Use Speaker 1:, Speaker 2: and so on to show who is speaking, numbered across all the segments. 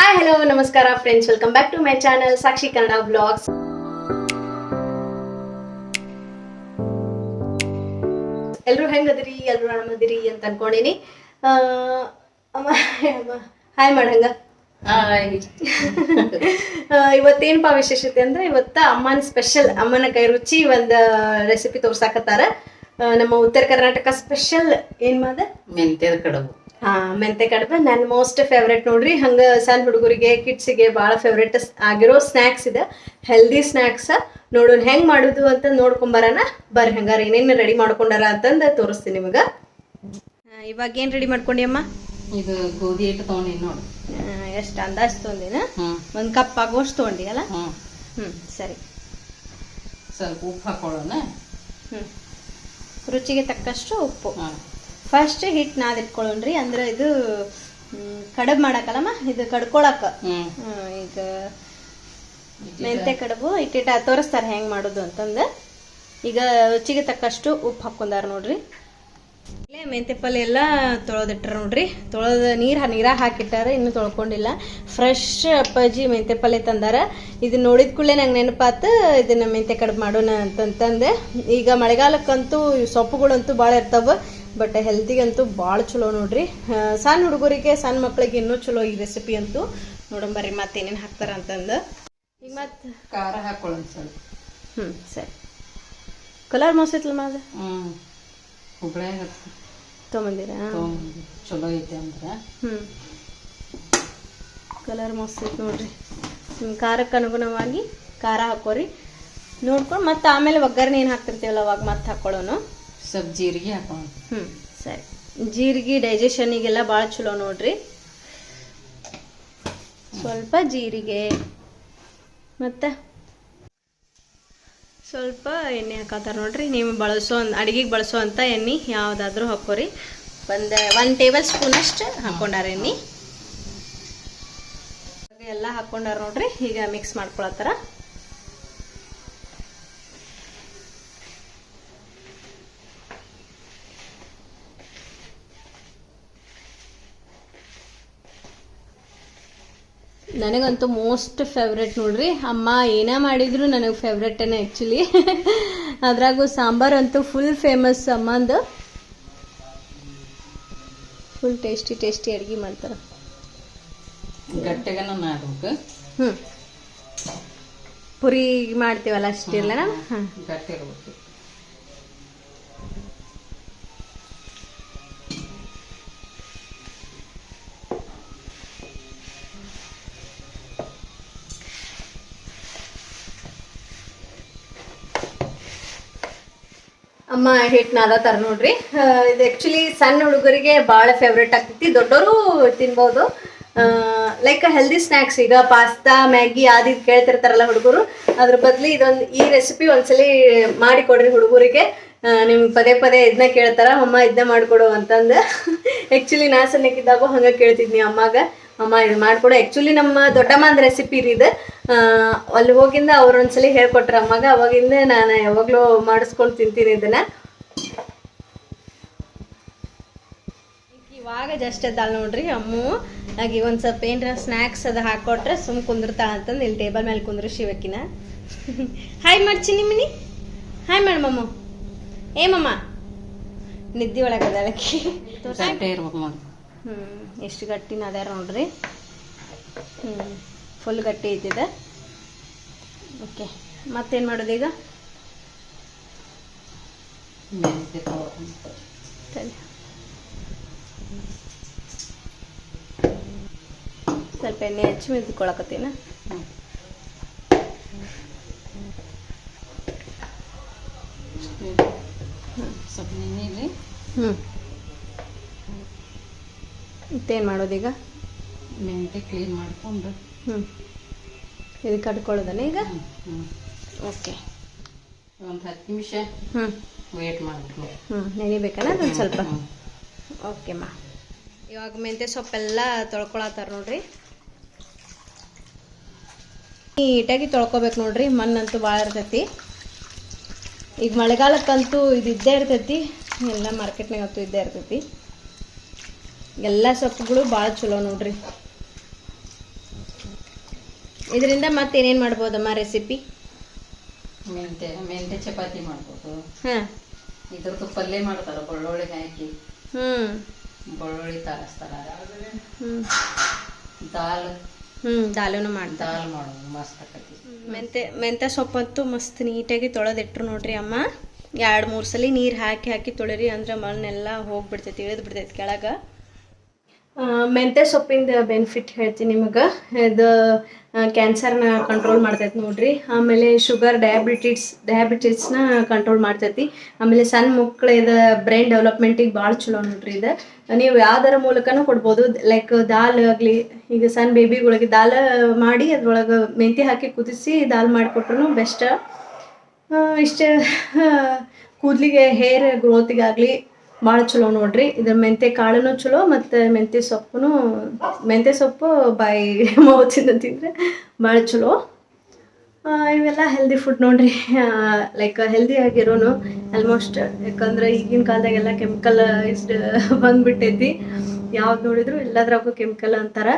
Speaker 1: Hi hello ನಮಸ್ಕಾರ friends welcome back to my channel Sakshi Kannada blogs ಎಲ್ರು ಹೆಂಗದಿರಿ? ಎಲ್ರು ಆರಾಮದಿರಿ ಅಂತ ಅನ್ಕೊಂಡಿನಿ. ಹಾಯ್ ಮಾಡಂಗ. ಇವತ್ತೇನಪ್ಪ ವಿಶೇಷತೆ ಅಂದ್ರೆ ಇವತ್ತ ಅಮ್ಮನ ಸ್ಪೆಷಲ್ ಅಮ್ಮನ ಕೈ ರುಚಿ ಒಂದ್ ರೆಸಿಪಿ ತೋರ್ಸಾಕತ್ತಾರ. ನಮ್ಮ ಉತ್ತರ ಕರ್ನಾಟಕ ಸ್ಪೆಷಲ್ ಏನ್ ಮಾದ?
Speaker 2: ಮೆಂತ್ಯದ ಕಡುಬು.
Speaker 1: ಮೆಂತೆ ಕಡುಬು. ನನ್ನ ಮೋಸ್ಟ್ ಫೇವ್ರೇಟ್ ನೋಡ್ರಿ ಹಂಗ ಸಣ್ಣ ಹುಡುಗರಿಗೆ ಕಿಡ್ಸಿಗೆ ಭಾಳ ಫೇವ್ರೇಟ್ ಆಗಿರೋ ಸ್ನ್ಯಾಕ್ಸ್ ಇದೆ. ಹೆಲ್ದಿ ಸ್ನ್ಯಾಕ್ಸ್ ನೋಡೋಣ ಹೆಂಗೆ ಮಾಡುದು ಅಂತ ನೋಡ್ಕೊಂಬರಣ. ಬರ್ರಿ ಹಂಗಾರ ಏನೇನು ರೆಡಿ ಮಾಡ್ಕೊಂಡಾರ ಅಂತಂದು ತೋರಿಸ್ತೀನಿ ನಿಮಗೆ. ಇವಾಗ ಏನು ರೆಡಿ ಮಾಡ್ಕೊಂಡಿ ಅಮ್ಮ?
Speaker 2: ಇದು ಗೋಧಿ ಹಿಟ್ಟು ತಗೊಂಡಿ ನೋಡು.
Speaker 1: ಎಷ್ಟು ಅಂದಾಜು ತೊಗೊಂಡಿನ? ಒಂದು ಕಪ್ ಆಗೋಷ್ಟು ತೊಗೊಂಡಿ ಅಲ್ಲ? ಹ್ಞೂ ಸರಿ.
Speaker 2: ಸ್ವಲ್ಪ ಉಪ್ಪು ಹಾಕೊಳ್ಳೋಣ.
Speaker 1: ಹ್ಞೂ ರುಚಿಗೆ ತಕ್ಕಷ್ಟು ಉಪ್ಪು. ಫಸ್ಟ್ ಇಟ್ಕೊಳ್ಳೋಣ ನಾದಿಟ್ಕೊಳ್ಳೋಣ್ರಿ ಅಂದ್ರೆ ಇದು ಕಡಬ್ ಮಾಡಕಲ್ಲಮ್ಮ? ಇದು ಕಡ್ಕೊಳಕ. ಈಗ ಮೆಂತೆ ಕಡಬು ಇಟ್ಟಿಟ್ಟ ತೋರಿಸ್ತಾರೆ ಹೆಂಗ್ ಮಾಡೋದು ಅಂತಂದ. ಈಗ ರುಚಿಗೆ ತಕ್ಕಷ್ಟು ಉಪ್ಪು ಹಾಕೊಂಡಾರ ನೋಡ್ರಿ. ಇಲ್ಲೇ ಮೆಂತೆ ಪಲ್ಯ ಎಲ್ಲ ತೊಳೆದಿಟ್ಟಾರ ನೋಡ್ರಿ. ತೊಳೆದ ನೀರು ನೀರಾಗ ಹಾಕಿಟ್ಟಾರ ಇನ್ನೂ ತೊಳ್ಕೊಂಡಿಲ್ಲ. ಫ್ರೆಶ್ ಅಪ್ಪಾಜಿ ಮೆಂತೆ ಪಲ್ಯ ತಂದಾರ. ಇದನ್ನ ನೋಡಿದ ಕೂಡಲೇ ನಂಗೆ ನೆನಪಾತ ಇದನ್ನ ಮೆಂತೆ ಕಡುಬು ಮಾಡೋಣ ಅಂತಂತಂದೆ. ಈಗ ಮಳೆಗಾಲಕ್ಕಂತೂ ಸೊಪ್ಪುಗಳಂತೂ ಭಾಳ ಇರ್ತಾವ. ಬಟ್ ಹೆಲ್ತಿಗಂತೂ ಭಾಳ ಚಲೋ ನೋಡ್ರಿ. ಸಣ್ಣ ಹುಡುಗರಿಗೆ ಸಣ್ಣ ಮಕ್ಳಿಗೆ ಇನ್ನೂ ಚಲೋ ಈ ರೆಸಿಪಿ ಅಂತೂ. ನೋಡಂಬರ್ರಿ ಮತ್ತೆ ಏನೇನು ಹಾಕ್ತಾರ ಅಂತಂದು. ಈಗ ಮತ್ತೆ
Speaker 2: ಖಾರ ಹಾಕೊಳ್ಳೋಣ ಸ್ವಲ್ಪ
Speaker 1: ಹ್ಞೂ ಸರಿ. ಕಲರ್ ಮೋಸೈತಲ್ಲ ಮಾದ
Speaker 2: ಹ್ಮ್ ಹುಬ್ಳ್ಯಾಗ
Speaker 1: ತೊಗೊಂಬಂದಿರಾ?
Speaker 2: ತಗೊಂಡ್ ಚಲೋ ಐತೆ ಅಂದ್ರೆ.
Speaker 1: ಹ್ಞೂ ಕಲರ್ ಮಸ್ತ್ ಐತೆ ನೋಡ್ರಿ. ಹ್ಮ್, ಖಾರಕ್ಕೆ ಅನುಗುಣವಾಗಿ ಖಾರ ಹಾಕೋರಿ. ನೋಡ್ಕೊಂಡು ಮತ್ತೆ ಆಮೇಲೆ ಒಗ್ಗರಣೆ ಏನು ಹಾಕ್ತಿರ್ತೀವಲ್ಲ ಅವಾಗ ಮತ್ತೆ ಹಾಕೊಳ್ಳೋನು.
Speaker 2: ಸ್ವಲ್ಪ ಜೀರಿಗೆ ಹಾಕೊಳ್ಳೋಣ
Speaker 1: ಹ್ಮ್, ಸರಿ. ಜೀರಿಗೆ ಡೈಜೆಷನಿಗೆಲ್ಲ ಭಾಳ ಚಲೋ ನೋಡ್ರಿ. ಸ್ವಲ್ಪ ಜೀರಿಗೆ. ಮತ್ತ? ಸ್ವಲ್ಪ ಎಣ್ಣೆ ಹಾಕತ್ತಾರ ನೋಡ್ರಿ. ನೀವು ಬಳಸೋ ಅಡಿಗೆಗೆ ಬಳಸೋ ಅಂತ ಎಣ್ಣೆ ಯಾವುದಾದ್ರೂ ಹಾಕೋರಿ. ಒಂದು ಒನ್ ಟೇಬಲ್ ಸ್ಪೂನ್ ಅಷ್ಟು ಹಾಕೊಂಡಾರ ಎಣ್ಣೆ. ಎಲ್ಲ ಹಾಕೊಂಡಾರ ನೋಡ್ರಿ. ಈಗ ಮಿಕ್ಸ್ ಮಾಡ್ಕೊಳತ್ತಾರ. ನನಗಂತೂ ಮೋಸ್ಟ್ ಫೇವ್ರೆಟ್ ನೋಡ್ರಿ. ಅಮ್ಮ ಏನೇ ಮಾಡಿದ್ರು ನನಗೆ ಫೇವ್ರೆಟೇನೆ ಆ್ಯಕ್ಚುಲಿ ಅದ್ರಾಗೂ ಸಾಂಬಾರ್ ಅಂತೂ ಫುಲ್ ಫೇಮಸ್ ಅಮ್ಮಂದು. ಫುಲ್ ಟೇಸ್ಟಿ ಟೇಸ್ಟಿ ಅಡುಗೆ ಮಾಡ್ತಾರೆ.
Speaker 2: ಗಟ್ಟಿಗನ ಮಾಡ್ಬೇಕು.
Speaker 1: ಹ್ಞೂ ಪುರಿ ಮಾಡ್ತೀವಲ್ಲ ಅಷ್ಟಿಲ್ಲ ಹಾಂ
Speaker 2: ಗಟ್ಟಿ ಇರ್ಬೇಕು
Speaker 1: ಅಮ್ಮ ಹಿಟ್ಟು ನಾದತಾರ ನೋಡ್ರಿ. ಇದು ಆ್ಯಕ್ಚುಲಿ ಸಣ್ಣ ಹುಡುಗರಿಗೆ ಭಾಳ ಫೇವ್ರೇಟ್ ಆಗ್ತೈತಿ. ದೊಡ್ಡವರು ತಿನ್ಬೋದು. ಲೈಕ್ ಹೆಲ್ದಿ ಸ್ನ್ಯಾಕ್ಸ್ ಈಗ ಪಾಸ್ತಾ ಮ್ಯಾಗಿ ಅದು ಕೇಳ್ತಿರ್ತಾರಲ್ಲ ಹುಡುಗರು. ಅದ್ರ ಬದಲು ಇದೊಂದು, ಈ ರೆಸಿಪಿ ಒಂದ್ಸಲಿ ಮಾಡಿ ಕೊಡ್ರಿ ಹುಡುಗರಿಗೆ. ನಿಮ್ಗೆ ಪದೇ ಪದೇ ಇದನ್ನ ಕೇಳ್ತಾರ, ಅಮ್ಮ ಇದನ್ನ ಮಾಡಿಕೊಡು ಅಂತಂದು. ಆ್ಯಕ್ಚುಲಿ ನಾ ಸಣ್ಣಕ್ಕಿದ್ದಾಗೂ ಹಂಗೆ ಕೇಳ್ತಿದ್ನಿ ಅಮ್ಮಾಗ. ಅಮ್ಮ ಇದು ಮಾಡಿಕೊಡು. ಆ್ಯಕ್ಚುಲಿ ನಮ್ಮ ದೊಡ್ಡಮ್ಮನ ರೆಸಿಪಿ ರೀ ಇದು. ಅಲ್ಲಿ ಹೋಗಿಂದ ಅವ್ರು ಒಂದ್ಸಲಿ ಹೇಳ್ಕೊಟ್ರ ಅಮ್ಮಗೆ. ಅವಾಗಿಂದ ನಾನು ಯಾವಾಗಲೂ ಮಾಡಿಸ್ಕೊಂಡು ತಿಂತೀನಿ ಇದನ್ನ. ಇವಾಗ ಜಸ್ಟ್ ಎದ್ದಾಳ ನೋಡ್ರಿ ಅಮ್ಮ. ಆಗಿ ಒಂದು ಸ್ವಲ್ಪ ಏನರ ಸ್ನ್ಯಾಕ್ಸ್ ಅದು ಹಾಕೊಟ್ರೆ ಸುಮ್ ಕುಂದಿರ್ತಾಳ ಅಂತಂದು ಇಲ್ಲಿ ಟೇಬಲ್ ಮೇಲೆ ಕುಂದ್ರಿಸಿವಕಿನ ಹಾಯ್ ಮಾಡ್ಚಿ ನಿಮ್ಮನಿ. ಹಾಯ್ ಮೇಡಮ್ ಏ ಮಮ್ಮ. ನಿದ್ದೆ ಒಳಗದಳಕಿ
Speaker 2: ಗಟ್ಟಿ ಇರ್ಬೇಕು ನೋಡಿ
Speaker 1: ಹ್ಞೂ ಎಷ್ಟು ಗಟ್ಟಿನ ಅದಾರ ನೋಡ್ರಿ. ಹ್ಞೂ ಫುಲ್ ಗಟ್ಟಿ ಐತಿದೆ. ಓಕೆ ಮತ್ತೇನು ಮಾಡೋದು ಈಗ? ಸ್ವಲ್ಪ ಎಣ್ಣೆ ಹಚ್ಚಿ ಮಿದ್ಕೊಳಕತ್ತೀನ
Speaker 2: ಹ್ಮ್. ಸ್ವಲ್ಪ ನೆನೆಯಲ್ಲಿ
Speaker 1: ಹ್ಞೂ ಮತ್ತೇನು ಮಾಡೋದೀಗ?
Speaker 2: ಮೆಂತ್ಯ ಕ್ಲೀನ್ ಮಾಡ್ಕೊಂಡು.
Speaker 1: ಹ್ಞೂ ಇದು ಕಟ್ಕೊಳ್ಳೋದಲ್ಲ ಈಗ. ಓಕೆ.
Speaker 2: ಒಂದು ಹತ್ತು ನಿಮಿಷ
Speaker 1: ಹ್ಞೂ
Speaker 2: ವೇಟ್ ಮಾಡಬೇಕು.
Speaker 1: ಹ್ಞೂ ನೆನಿಬೇಕಲ್ಲ ಅದೊಂದು ಸ್ವಲ್ಪ. ಓಕೆ ಮಾ. ಇವಾಗ ಮೆಂತ್ಯ ಸೊಪ್ಪೆಲ್ಲ ತೊಳ್ಕೊಳತ್ತಾರ ನೋಡ್ರಿ. ನೀಟಾಗಿ ತೊಳ್ಕೊಬೇಕು ನೋಡ್ರಿ ಮಣ್ಣಂತೂ ಭಾಳ ಇರ್ತೈತಿ. ಈಗ ಮಳೆಗಾಲಕ್ಕಂತೂ ಇದು ಇದ್ದೇ ಇರ್ತೈತಿ ಎಲ್ಲ ಮಾರ್ಕೆಟ್ನಾಗಂತೂ ಇದ್ದೇ ಇರ್ತೈತಿ. ಎಲ್ಲ ಸೊಪ್ಪುಗಳು ಭಾಳ ಚಲೋ ನೋಡ್ರಿ. ಇದರಿಂದ ಮತ್ತೆ ಏನೇನು ಮಾಡ್ಬೋದಮ್ಮ ರೆಸಿಪಿ
Speaker 2: ಮೆಂತೆ ಮೆಂತೆ ಚಪಾತಿ ಮಾಡ್ಬೋದು.
Speaker 1: ಹಾಂ.
Speaker 2: ಇದ್ರದ್ದು ಪಲ್ಯ ಮಾಡ್ತಾರೆ ಬೆಳ್ಳುಳ್ಳಿ ಹಾಕಿ.
Speaker 1: ಹ್ಞೂ
Speaker 2: ಬೆಳ್ಳುಳ್ಳಿ ತಾರಿಸ್ತಾರ.
Speaker 1: ಹ್ಞೂ
Speaker 2: ದಾಲ್.
Speaker 1: ಹ್ಞೂ ದಾಲೂ ಮಾಡ್ತಾರೆ.
Speaker 2: ದಾಲ್ ಮಾಡೋದು ಮಸ್ತ್ ಆಕತಿ.
Speaker 1: ಮೆಂತೆ ಮೆಂತೆ ಸೊಪ್ಪಂತೂ ಮಸ್ತ್ ನೀಟಾಗಿ ತೊಳೆದಿಟ್ರು ನೋಡ್ರಿ ಅಮ್ಮ. ಎರಡು ಮೂರು ಸಲ ನೀರು ಹಾಕಿ ಹಾಕಿ ತೊಳಿರಿ ಅಂದ್ರೆ ಮಣ್ಣೆಲ್ಲ ಹೋಗ್ಬಿಡ್ತೈತಿ ಇಳಿದು ಬಿಡ್ತೈತಿ ಕೆಳಗೆ. ಮೆಂತೆ ಸೊಪ್ಪಿಂದ ಬೆನಿಫಿಟ್ ಹೇಳ್ತೀನಿ ನಿಮಗೆ. ಇದು ಕ್ಯಾನ್ಸರ್ನ ಕಂಟ್ರೋಲ್ ಮಾಡ್ತೈತಿ ನೋಡ್ರಿ. ಆಮೇಲೆ ಶುಗರ್ ಡಯಾಬಿಟಿಸ್ ಡಯಾಬಿಟಿಸ್ನ ಕಂಟ್ರೋಲ್ ಮಾಡ್ತೈತಿ. ಆಮೇಲೆ ಸಣ್ಣ ಮಕ್ಕಳಿದ ಬ್ರೈನ್ ಡೆವಲಪ್ಮೆಂಟಿಗೆ ಭಾಳ ಚಲೋ ನೋಡ್ರಿ ಇದು. ನೀವು ಯಾವ್ದಾರ ಮೂಲಕನೂ ಕೊಡ್ಬೋದು. ಲೈಕ್ ದಾಲ್ ಆಗಲಿ, ಈಗ ಸಣ್ಣ ಬೇಬಿಗಳಿಗೆ ದಾಲ್ ಮಾಡಿ, ಅದ್ರೊಳಗೆ ಮೆಂತಿ ಹಾಕಿ ಕುದಿಸಿ ದಾಲ್ ಮಾಡಿಕೊಟ್ರು ಬೆಸ್ಟ್ ಇಷ್ಟು ಕೂದಲಿಗೆ ಹೇರ್ ಗ್ರೋತಿಗಾಗಲಿ ಭಾಳ ಚಲೋ ನೋಡ್ರಿ. ಇದ್ರ ಮೆಂತೆ ಕಾಳುನು ಚಲೋ ಮತ್ತು ಮೆಂತೆ ಸೊಪ್ಪು ಮೆಂತೆ ಸೊಪ್ಪು ಬಾಯಿ ಮಾವಿನ ತಿಂದರೆ ಭಾಳ ಚಲೋ. ಇವೆಲ್ಲ ಹೆಲ್ದಿ ಫುಡ್ ನೋಡ್ರಿ. ಲೈಕ್ ಹೆಲ್ದಿ ಆಗಿರೋನು ಆಲ್ಮೋಸ್ಟ್ ಯಾಕಂದ್ರೆ ಈಗಿನ ಕಾಲದಾಗೆಲ್ಲ ಕೆಮಿಕಲ್ ಇಷ್ಟು ಬಂದ್ಬಿಟ್ಟೈತಿ. ಯಾವ್ದು ನೋಡಿದ್ರು ಎಲ್ಲದ್ರಾಗೂ ಕೆಮಿಕಲ್ ಅಂತಾರ.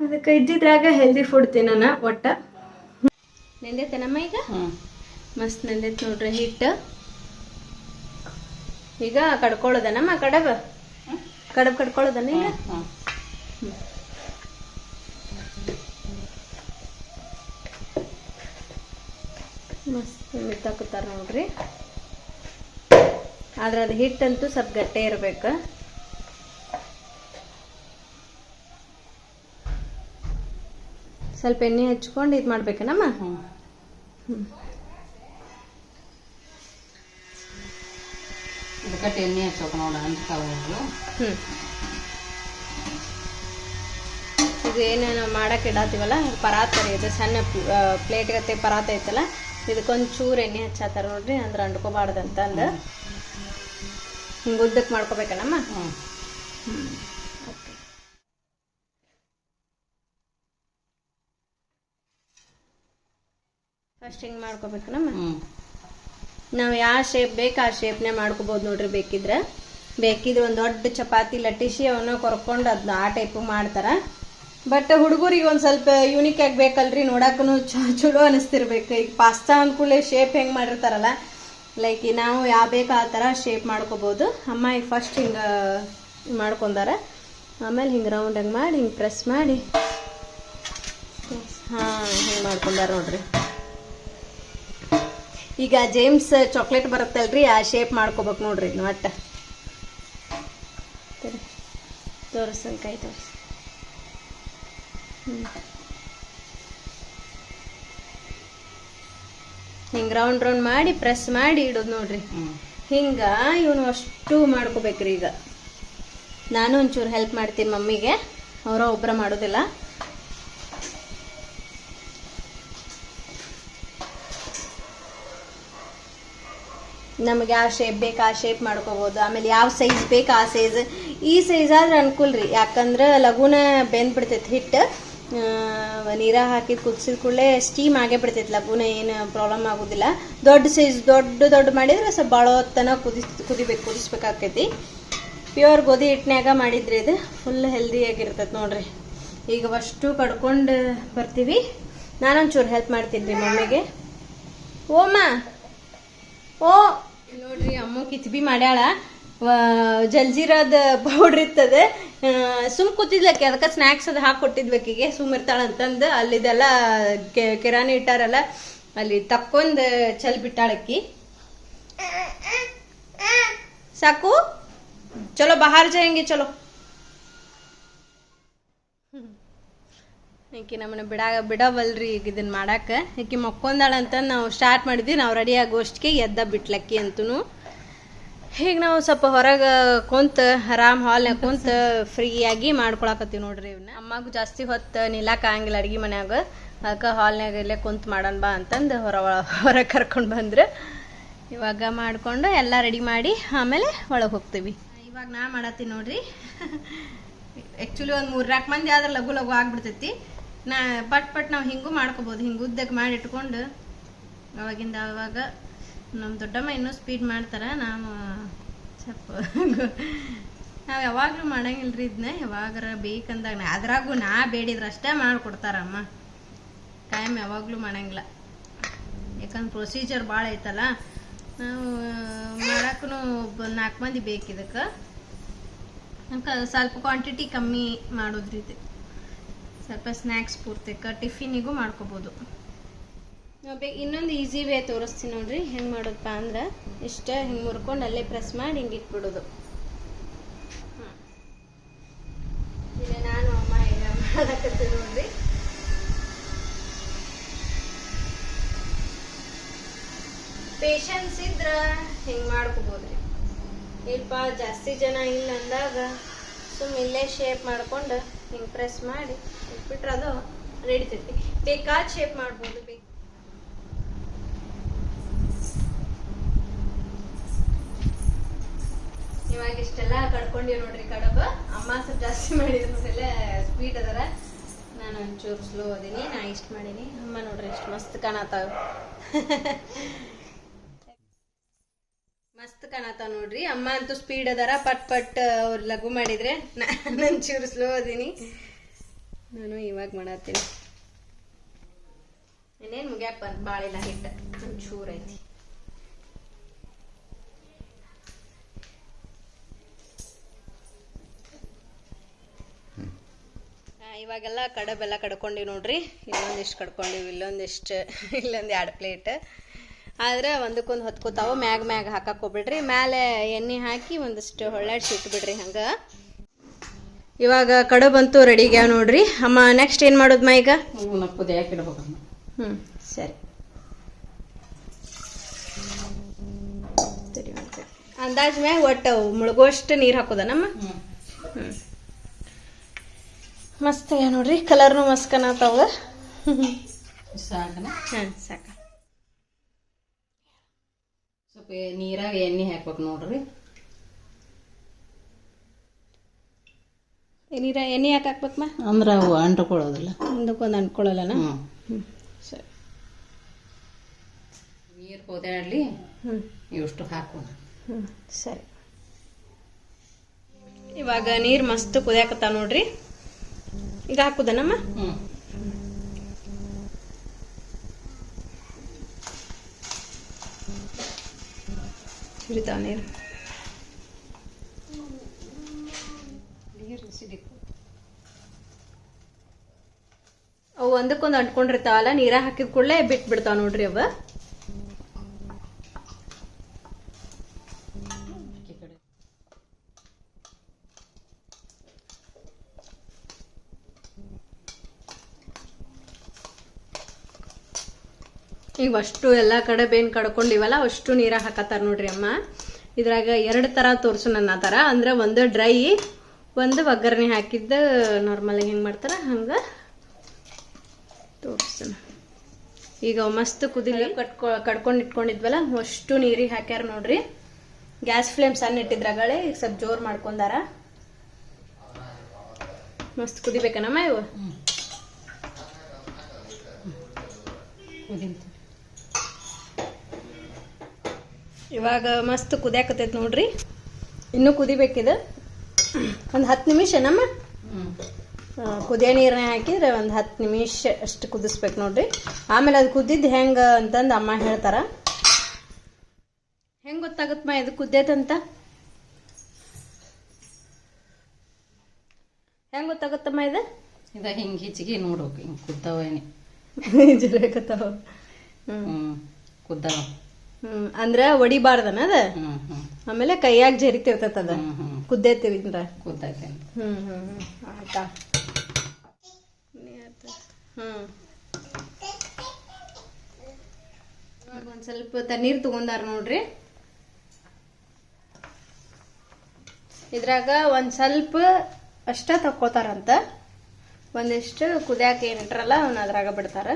Speaker 1: ಅದಕ್ಕೆ ಇದ್ದಿದ್ರಾಗ ಹೆಲ್ದಿ ಫುಡ್ ತಿನ್ನೋಣ ಒಟ್ಟ. ನೆಂದೈತೇನಮ್ಮ ಈಗ? ಮಸ್ತ್ ನೆಂದೈತೆ ನೋಡ್ರಿ ಹಿಟ್ಟು. ಈಗ ಕಡ್ಕೊಳ್ಳೋದನಮ್ಮ ಕಡಬ? ಕಡಬ್ ಕಡ್ಕೊಳ್ಳೋದನ ಈಗ? ಮಸ್ತ್ ಮಿತ್ತಾಕತ್ತಾರ ನೋಡ್ರಿ. ಆದ್ರೆ ಅದು ಹಿಟ್ಟಂತೂ ಸ್ವಲ್ಪ ಗಟ್ಟೆ ಇರಬೇಕು. ಸ್ವಲ್ಪ ಎಣ್ಣೆ ಹಚ್ಕೊಂಡು ಇದು ಮಾಡ್ಬೇಕನಮ್ಮ?
Speaker 2: ಹ್ಞೂ ಇದಕ್ಕೆ ಎಣ್ಣೆ ಹಚ್ಚೋಕೆ ನೋಡ ಅಂತಾವು
Speaker 1: ಹ್ಞೂ ಇದು ಇಡಾತೀವಲ್ಲ ಪರಾತ ರೀ ಇದು ಸಣ್ಣ ಪ್ಲೇಟ್ ಗತ್ತೆ ಪರಾತ ಐತಲ್ಲ ಇದಕ್ಕೊಂದು ಚೂರು ಎಣ್ಣೆ ಹಚ್ಚಾತಾರ ನೋಡ್ರಿ ಅಂದ್ರೆ ಅಂಡ್ಕೋಬಾರ್ದು ಅಂತಂದು ಹಿಂಗೆ ಉದ್ದಕ್ಕೆ ಮಾಡ್ಕೋಬೇಕನಮ್ಮ
Speaker 2: ಹ್ಞೂ
Speaker 1: ಫಸ್ಟ್ ಹಿಂಗೆ ಮಾಡ್ಕೋಬೇಕನಮ್ಮ
Speaker 2: ಹ್ಞೂ
Speaker 1: ನಾವು ಯಾವ ಶೇಪ್ ಬೇಕು ಆ ಶೇಪ್ನೇ ಮಾಡ್ಕೋಬೋದು ನೋಡ್ರಿ ಬೇಕಿದ್ರೆ. ಬೇಕಿದ್ರೆ ಒಂದು ದೊಡ್ಡ ಚಪಾತಿ ಲಟ್ಟಿಸಿ ಅವನ್ನ ಕೊರ್ಕೊಂಡು ಅದನ್ನ ಆ ಟೈಪು ಮಾಡ್ತಾರೆ. ಬಟ್ ಹುಡುಗರಿಗೆ ಒಂದು ಸ್ವಲ್ಪ ಯೂನಿಕ್ ಆಗಿ ಬೇಕಲ್ರಿ ನೋಡಕ್ಕೂ ಚಲೋ ಅನಿಸ್ತಿರ್ಬೇಕು. ಈಗ ಪಾಸ್ತಾ ಅಂದ್ಕೂಡಲೇ ಶೇಪ್ ಹೆಂಗೆ ಮಾಡಿರ್ತಾರಲ್ಲ ಲೈಕ್ ನಾವು ಯಾವ ಬೇಕು ಆ ಥರ ಶೇಪ್ ಮಾಡ್ಕೋಬೋದು. ಅಮ್ಮ ಈಗ ಫಸ್ಟ್ ಹಿಂಗೆ ಮಾಡ್ಕೊಂಡಾರ. ಆಮೇಲೆ ಹಿಂಗೆ ರೌಂಡಾಗಿ ಮಾಡಿ ಹಿಂಗೆ ಪ್ರೆಸ್ ಮಾಡಿ. ಹಾಂ, ಹಿಂಗೆ ಮಾಡ್ಕೊಂಡಾರ ನೋಡ್ರಿ. ಈಗ ಜೇಮ್ಸ್ ಚಾಕ್ಲೇಟ್ ಬರುತ್ತಲ್ರಿ ಆ ಶೇಪ್ ಮಾಡ್ಕೋಬೇಕು ನೋಡ್ರಿ ಒಟ್ಟ. ತೋರಿಸನ್ ಕೈ ತೋರಿಸಿ. ಹಿಂಗೆ ರೌಂಡ್ ರೌಂಡ್ ಮಾಡಿ ಪ್ರೆಸ್ ಮಾಡಿ ಇಡೋದು ನೋಡ್ರಿ. ಹಿಂಗ ಇವನು ಅಷ್ಟು ಮಾಡ್ಕೋಬೇಕ್ರಿ ಈಗ. ನಾನು ಒಂಚೂರು ಹೆಲ್ಪ್ ಮಾಡ್ತೀನಿ ಮಮ್ಮಿಗೆ. ಅವರ ಒಬ್ಬರ ಮಾಡೋದಿಲ್ಲ. ನಮಗೆ ಯಾವ ಶೇಪ್ ಬೇಕು ಆ ಶೇಪ್ ಮಾಡ್ಕೋಬೋದು. ಆಮೇಲೆ ಯಾವ ಸೈಜ್ ಬೇಕು ಆ ಸೈಜ್ ಈ ಸೈಜ್ ಆದ್ರೆ ಅನುಕೂಲ ರೀ. ಯಾಕಂದ್ರೆ ಲಘುನ ಬೆಂದ್ ಬಿಡ್ತೈತಿ ಹಿಟ್ಟು. ನೀರ ಹಾಕಿ ಕುದಿಸಿದ ಕೂಡಲೇ ಸ್ಟೀಮ್ ಆಗೇ ಬಿಡ್ತೈತಿ ಲಘುನ, ಏನು ಪ್ರಾಬ್ಲಮ್ ಆಗೋದಿಲ್ಲ. ದೊಡ್ಡ ಸೈಜ್ ದೊಡ್ಡ ದೊಡ್ಡ ಮಾಡಿದ್ರೆ ಸ್ವಲ್ಪ ಭಾಳ ತನ ಕುದಿಸ್ ಕುದಿಬೇಕು ಕುದಿಸ್ಬೇಕಾಕೈತಿ ಪ್ಯೂರ್ ಗೋಧಿ ಹಿಟ್ಟಿನ್ಯಾಗ ಮಾಡಿದ್ರಿ ಇದು ಫುಲ್ ಹೆಲ್ದಿಯಾಗಿರ್ತೈತೆ ನೋಡ್ರಿ. ಈಗ ಅಷ್ಟು ಕಡ್ಕೊಂಡು ಬರ್ತೀವಿ. ನಾನೊಂಚೂರು ಹೆಲ್ಪ್ ಮಾಡ್ತೀನಿ ರೀ ಮಮ್ಮಿಗೆ. ಓಮ್ಮ ಓ ನೋಡ್ರಿ, ಅಮ್ಮ ಕಿತ್ಬಿ ಮಾಡ್ಯಾಳ. ಜಲ್ಜೀರಾದ ಪೌಡ್ರ್ ಇರ್ತದೆ. ಸುಮ್ ಕೂತಿದ್ಲಕ್ಕೆ, ಅದಕ್ಕೆ ಸ್ನ್ಯಾಕ್ಸ್ ಅದು ಹಾಕಿ ಕೊಟ್ಟಿದ್ಬೇಕಿಗೆ. ಸುಮ್ ಇರ್ತಾಳ ಅಂತಂದು ಅಲ್ಲಿದೆಲ್ಲ ಕಿರಾಣಿ ಇಟ್ಟಾರಲ್ಲ, ಅಲ್ಲಿ ತಕ್ಕೊಂದು ಚಲ್ ಬಿಟ್ಟಾಳಕ್ಕಿ ಸಾಕು. ಚಲೋ, ಬಹಾರ್ ಜಾಯಂಗೆ, ಚಲೋ. ಈಕಿ ನಮ್ಮನ್ನ ಬಿಡ ಬಿಡವಲ್ರಿ ಈಗ ಇದನ್ನ ಮಾಡಾಕ. ಈಕಿ ಮಕ್ಕೊಂದಾಳಂತ ನಾವು ಸ್ಟಾರ್ಟ್ ಮಾಡಿದ್ವಿ. ನಾವು ರೆಡಿ ಆಗೋಷ್ಟಿಗೆ ಎದ್ದ ಬಿಟ್ಲಕ್ಕಿ ಅಂತೂ ಈಗ ನಾವು ಸ್ವಲ್ಪ ಹೊರಗೆ ಕುಂತ ಆರಾಮ್ ಹಾಲ್ನಾಗ ಕುಂತ ಫ್ರೀಯಾಗಿ ಮಾಡ್ಕೊಳಕತ್ತೀವಿ ನೋಡ್ರಿ ಇವನ್ನ ಅಮ್ಮಗೂ ಜಾಸ್ತಿ ಹೊತ್ತು ನಿಲ್ಲಕ್ಕೆ ಆಗಂಗಿಲ್ಲ ಅಡ್ಗೆ ಮನ್ಯಾಗ. ಅದಕ್ಕೆ ಹಾಲ್ನಾಗ ಇಲ್ಲೇ ಕುಂತ ಮಾಡೋಣ ಬಾ ಅಂತಂದು ಹೊರ ಹೊರಗೆ ಕರ್ಕೊಂಡು ಬಂದ್ರೆ. ಇವಾಗ ಮಾಡಿಕೊಂಡು ಎಲ್ಲ ರೆಡಿ ಮಾಡಿ ಆಮೇಲೆ ಒಳಗೆ ಹೋಗ್ತೀವಿ. ಇವಾಗ ನಾ ಮಾಡತ್ತೀನಿ ನೋಡ್ರಿ. ಆ್ಯಕ್ಚುಲಿ ಒಂದು ಮೂರು ನಾಲ್ಕು ಮಂದಿ ಆದ್ರೆ ಲಘು ಲಘು ಆಗ್ಬಿಡ್ತೈತಿ. ನಾ ಪಟ್ ಪಟ್ ನಾವು ಹಿಂಗೂ ಮಾಡ್ಕೋಬೋದು. ಹಿಂಗೆ ಉದ್ದಕ್ಕೆ ಮಾಡಿ ಇಟ್ಕೊಂಡು ಅವಾಗಿಂದ ಅವಾಗ ನಮ್ಮ ದೊಡ್ಡಮ್ಮ ಇನ್ನೂ ಸ್ಪೀಡ್ ಮಾಡ್ತಾರೆ. ನಾವು ಸ್ವಲ್ಪ ನಾವು ಯಾವಾಗಲೂ ಮಾಡಂಗಿಲ್ಲ ರೀ ಇದನ್ನ ಯಾವಾಗಾರ ಬೇಕಂದಾಗ ಅದ್ರಾಗೂ ನಾ ಬೇಡಿದ್ರೆ ಅಷ್ಟೇ ಮಾಡಿಕೊಡ್ತಾರಮ್ಮ. ಟೈಮ್ ಯಾವಾಗಲೂ ಮಾಡಂಗಿಲ್ಲ. ಯಾಕಂದ್ರೆ ಪ್ರೊಸೀಜರ್ ಭಾಳ ಐತಲ್ಲ. ನಾವು ಮಾಡಕ್ಕೂ ನಾಲ್ಕು ಮಂದಿ ಬೇಕು ಇದಕ್ಕೆ ಅದಕ್ಕೆ ಸ್ವಲ್ಪ ಕ್ವಾಂಟಿಟಿ ಕಮ್ಮಿ ಮಾಡೋದ್ರಿದೆ ಸ್ವಲ್ಪ ಸ್ನ್ಯಾಕ್ಸ್ ಪೂರ್ತಕ್ಕೆ ಟಿಫಿನಿಗೂ ಮಾಡ್ಕೋಬೋದು. ಇನ್ನೊಂದು ಈಸಿ ವೇ ತೋರಿಸ್ತೀನಿ ನೋಡ್ರಿ, ಹೆಂಗೆ ಮಾಡೋದಪ್ಪ ಅಂದ್ರೆ, ಇಷ್ಟ ಹಿಂಗೆ ಮುರ್ಕೊಂಡು ಅಲ್ಲೇ ಪ್ರೆಸ್ ಮಾಡಿ ಹಿಂಗೆ ಇಟ್ಬಿಡೋದು. ಇಲ್ಲಿ ನಾನು, ಅಮ್ಮ ಈಗ ಮಾಡಕತ್ತೀನಿ ನೋಡ್ರಿ. ಪೇಷನ್ಸ್ ಇದ್ರ ಹಿಂಗೆ ಮಾಡ್ಕೋಬೋದ್ರಿ. ಇಲ್ಪ, ಜಾಸ್ತಿ ಜನ ಇಲ್ಲ ಅಂದಾಗ ಸುಮ್ಮ ಇಲ್ಲೇ ಶೇಪ್ ಮಾಡ್ಕೊಂಡು ಹಿಂಗೆ ಪ್ರೆಸ್ ಮಾಡಿ. ಇಟ್ಬಿಟ್ರೆ ಅದು ನಡಿತೈತಿ. ಬೇಕಾದ ಶೇಪ್ ಮಾಡ್ಬೋದು ಇವಾಗ ಇಷ್ಟೆಲ್ಲ ಕಡ್ಕೊಂಡಿವ್ ನೋಡ್ರಿ ಕಡಬ. ಅಮ್ಮ ಸ್ವಲ್ಪ ಜಾಸ್ತಿ ಮಾಡಿದ್ರು ಮೇಲೆ ಸ್ಪೀಡ್ ಅದರ. ನಾನು ಒಂಚೂರು ಸ್ಲೋ ಅದೀನಿ, ನಾ ಇಷ್ಟು ಮಾಡೀನಿ. ಅಮ್ಮ ನೋಡ್ರಿ ಎಷ್ಟು ಮಸ್ತ್ ಕಾಣತಾವ. ಮಸ್ತ್ ಕಾಣತಾವ ನೋಡ್ರಿ. ಅಮ್ಮ ಅಂತೂ ಸ್ಪೀಡ್ ಅದಾರ, ಪಟ್ ಪಟ್ ಅವ್ರು ಲಘು ಮಾಡಿದ್ರೆ ನಾನು ಒಂಚೂರು ಸ್ಲೋ ಅದೀನಿ. ನಾನು ಇವಾಗ ಮಾಡತ್ತೀನಿ. ಇನ್ನೇನು ಮುಗ್ಯಾಕ ಬಂದ್ ಬಾಳಿಲ್ಲ ಹಿಟ್ಟು? ಒಂಚೂರು ಐತಿ. ಆ, ಇವಾಗೆಲ್ಲ ಕಡಬೆಲ್ಲ ಕಡ್ಕೊಂಡಿವಿ ನೋಡ್ರಿ. ಇಲ್ಲೊಂದಿಷ್ಟು ಕಡ್ಕೊಂಡಿವಿ ಇಲ್ಲೊಂದಿಷ್ಟು ಇಲ್ಲೊಂದು ಎರಡು ಪ್ಲೇಟ್. ಆದ್ರೆ ಒಂದಕ್ಕೊಂದು ಹೊತ್ಕೋತಾವ ಮ್ಯಾಗ ಮ್ಯಾಗ ಹಾಕಾಕ ಹೋಗ್ಬಿಡ್ರಿ. ಮೇಲೆ ಎಣ್ಣೆ ಹಾಕಿ ಒಂದಿಷ್ಟು ಹೊಳ್ಳಾಡ್ಸಿ ಇಟ್ಬಿಡ್ರಿ ಹಂಗ. ಇವಾಗ ಕಡಬಂತೂ ರೆಡಿ ಆಗ್ಯಾವ ನೋಡ್ರಿ. ಅಮ್ಮ ನೆಕ್ಸ್ಟ್ ಏನು ಮಾಡೋದಮ್ಮ ಈಗ? ಹ್ಞೂ ಸರಿ. ಅಂದಾಜ್ ಮ್ಯಾಗ ಒಟ್ಟು ಮುಳುಗೋಷ್ಟು ನೀರು ಹಾಕೋದನಮ್ಮ?
Speaker 2: ಹ್ಞೂ.
Speaker 1: ಮಸ್ತ್ ನೋಡ್ರಿ ಕಲರ್ನು ಕಾಣತಾವ.
Speaker 2: ಸಾಕನ?
Speaker 1: ಹಾಂ ಸಾಕ.
Speaker 2: ಸ್ವಲ್ಪ ನೀರಾಗ ಎಣ್ಣೆ ಹಾಕ್ಬೇಕು ನೋಡ್ರಿ.
Speaker 1: ನೀರ ಎಣ್ಣೆ ಯಾಕೆ ಹಾಕ್ಬೇಕಮ್ಮ?
Speaker 2: ಅಂದ್ರೆ ಅವು ಅಂಟ್ಕೊಳ್ಳೋದಿಲ್ಲ.
Speaker 1: ಒಂದಕ್ಕೊಂದು ಅಂಟ್ಕೊಳ್ಳಲ್ಲನ?
Speaker 2: ಹ್ಞೂ
Speaker 1: ಹ್ಞೂ ಸರಿ.
Speaker 2: ನೀರು ಕುದಿಯಾಡ್ಲಿ
Speaker 1: ಹ್ಞೂ
Speaker 2: ಇಷ್ಟು ಹಾಕೋಣ.
Speaker 1: ಹ್ಞೂ ಸರಿ. ಇವಾಗ ನೀರು ಮಸ್ತ್ ಕುದಿಯಾಕತ್ತಾವ ನೋಡ್ರಿ. ಈಗ ಹಾಕುದನಮ್ಮ?
Speaker 2: ಹ್ಞೂ
Speaker 1: ಕುಡಿತಾವ ನೀರು. ಅವು ಒಂದಕ್ಕೊಂದು ಅಂಟ್ಕೊಂಡಿರ್ತಾವಲ್ಲ, ನೀರ ಹಾಕಿದ ಕೂಡಲೇ ಬಿಟ್ಬಿಡ್ತಾವ ನೋಡ್ರಿ ಅವ. ಈಗ ಅಷ್ಟು ಎಲ್ಲ ಕಡೆ ಬೇನ್ ಕಡ್ಕೊಂಡಿವಲ್ಲ, ಅಷ್ಟು ನೀರ ಹಾಕತ್ತಾರ ನೋಡ್ರಿ ಅಮ್ಮ. ಇದ್ರಾಗ ಎರಡು ಥರ ತೋರ್ಸು ನನ್ನ ಥರ ಅಂದ್ರೆ ಒಂದು ಡ್ರೈ, ಒಂದು ಒಗ್ಗರಣೆ ಹಾಕಿದ್ದ ನಾರ್ಮಲ್ ಹೆಂಗೆ ಮಾಡ್ತಾರ? ಹಂಗೆ ತೋರಿಸ್ತಾನ ಈಗ ಮಸ್ತ್ ಕುದಿಲಿ. ಕಟ್ಕೊ ಕಡ್ಕೊಂಡು ಇಟ್ಕೊಂಡಿದ್ವಲ್ಲ ಅಷ್ಟು ನೀರಿಗೆ ಹಾಕ್ಯಾರ ನೋಡ್ರಿ. ಗ್ಯಾಸ್ ಫ್ಲೇಮ್ ಸಣ್ಣ ಇಟ್ಟಿದ್ರಾಗಳೆ ಈಗ ಸ್ವಲ್ಪ ಜೋರು ಮಾಡ್ಕೊಂಡಾರ. ಮಸ್ತ್ ಕುದಿಬೇಕನಮ್ಮ ಇವು? ಇವಾಗ ಮಸ್ತ್ ಕುದಿಯಾಕತೈತಿ ನೋಡ್ರಿ. ಇನ್ನೂ ಕುದಿಬೇಕಿದ. ಒಂದು ಹತ್ತು ನಿಮಿಷ ನಮ್ಮ
Speaker 2: ಹ್ಞೂ
Speaker 1: ಕುದಿಯೋ ನೀರನ್ನ ಹಾಕಿದ್ರೆ ಒಂದು ಹತ್ತು ನಿಮಿಷ ಅಷ್ಟು ಕುದಿಸ್ಬೇಕು ನೋಡ್ರಿ. ಆಮೇಲೆ ಅದು ಕುದ್ದಿದ್ದು ಹೆಂಗೆ ಅಂತಂದು ಅಮ್ಮ ಹೇಳ್ತಾರ. ಹೆಂಗೆ ಗೊತ್ತಾಗುತ್ತಮ್ಮ ಇದು ಕುದ್ದೈತಂತ ಹೆಂಗೆ ಗೊತ್ತಾಗುತ್ತಮ್ಮ ಇದು?
Speaker 2: ಇದ ಹಿಂಗೆ ಹೆಚ್ಚಿಗೆ ನೋಡ್ಬೇಕು ಹಿಂಗೆ ಕುದ್ದಾವೇನೆ
Speaker 1: ಜರಕತ್ತಾವ ಹ್ಞೂ
Speaker 2: ಹ್ಞೂ ಕುದ್ದಾವ.
Speaker 1: ಹ್ಞೂ ಅಂದ್ರೆ ಒಡಿಬಾರ್ದನ ಅದ?
Speaker 2: ಹ್ಞೂ ಹ್ಞೂ
Speaker 1: ಆಮೇಲೆ ಕೈಯಾಗ ಜರಿತಿರ್ತದ ಕುದ್ದೈತಿ
Speaker 2: ಹ್ಞೂ ಹ್ಞೂ
Speaker 1: ಹ್ಮ್. ಆಯ್ತಾ? ಇವಾಗ ಒಂದ್ ಸ್ವಲ್ಪ ತಣ್ಣೀರು ತಗೊಂಡಾರ ನೋಡ್ರಿ. ಇದ್ರಾಗ ಒಂದು ಸ್ವಲ್ಪ ಅಷ್ಟ ತಕ್ಕೋತಾರಂತ. ಒಂದಿಷ್ಟು ಕುದಿಯಾಕ ಏನಿಟ್ರಲ್ಲ ಅವನ್ನ ಅದ್ರಾಗ ಬಿಡ್ತಾರ.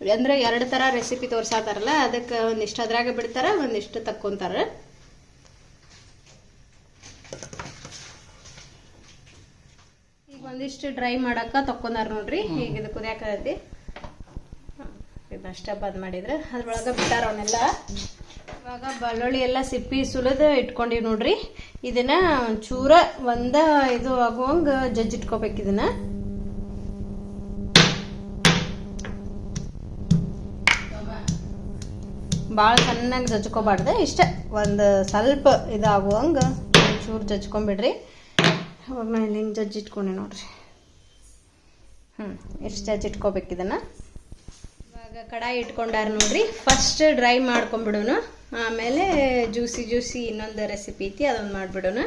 Speaker 1: ಅಂದ್ರೆ ಎರಡು ತರ ರೆಸಿಪಿ ತೋರ್ಸಾತಾರಲ್ಲ, ಅದಕ್ಕೆ ಒಂದಿಷ್ಟು ಅದ್ರಾಗ ಬಿಡ್ತಾರ, ಒಂದಿಷ್ಟು ತಕ್ಕೊಂತಾರ. ಒಂದಿಷ್ಟು ಡ್ರೈ ಮಾಡಾಕ ತಕ್ಕೊಂಡಾರ ನೋಡ್ರಿ ಈಗ ಇದು ಕುದಿಯಾಕತಿ ಇದಷ್ಟ ಬಂದ್ ಮಾಡಿದ್ರೆ. ಅದ್ರೊಳಗ ಬಿಟ್ಟಾರ ಅವನ್ನೆಲ್ಲ. ಇವಾಗ ಬೆಳ್ಳುಳ್ಳಿ ಎಲ್ಲ ಸಿಪ್ಪಿ ಸುಲಿದು ಇಟ್ಕೊಂಡಿವಿ ನೋಡ್ರಿ. ಇದನ್ನ ಒಂಚೂರ ಒಂದ ಇದು ಆಗುವಂಗ ಜಜ್ಜಿಟ್ಕೋಬೇಕು ಇದನ್ನ. ಭಾಳ ಸಣ್ಣಗೆ ಜಜ್ಕೋಬಾರ್ದು ಇಷ್ಟ ಒಂದು ಸ್ವಲ್ಪ ಇದಾಗುವಂಗ ಚೂರು ಜಜ್ಕೊಂಬಿಡ್ರಿ ಅವಾಗ ನಾನು ಇಲ್ಲಿ ಹಿಂಗೆ ಜಜ್ಜಿಟ್ಕೊಂಡೆ ನೋಡ್ರಿ. ಹ್ಞೂ ಎಷ್ಟು ಜಜ್ಜಿಟ್ಕೋಬೇಕು ಇದನ್ನು? ಇವಾಗ ಕಡಾಯಿ ಇಟ್ಕೊಂಡಾರ ನೋಡ್ರಿ. ಫಸ್ಟ್ ಡ್ರೈ ಮಾಡ್ಕೊಂಬಿಡೋಣ. ಆಮೇಲೆ ಜ್ಯೂಸಿ ಜ್ಯೂಸಿ ಇನ್ನೊಂದು ರೆಸಿಪಿ ಐತಿ ಅದೊಂದು ಮಾಡಿಬಿಡೋಣ.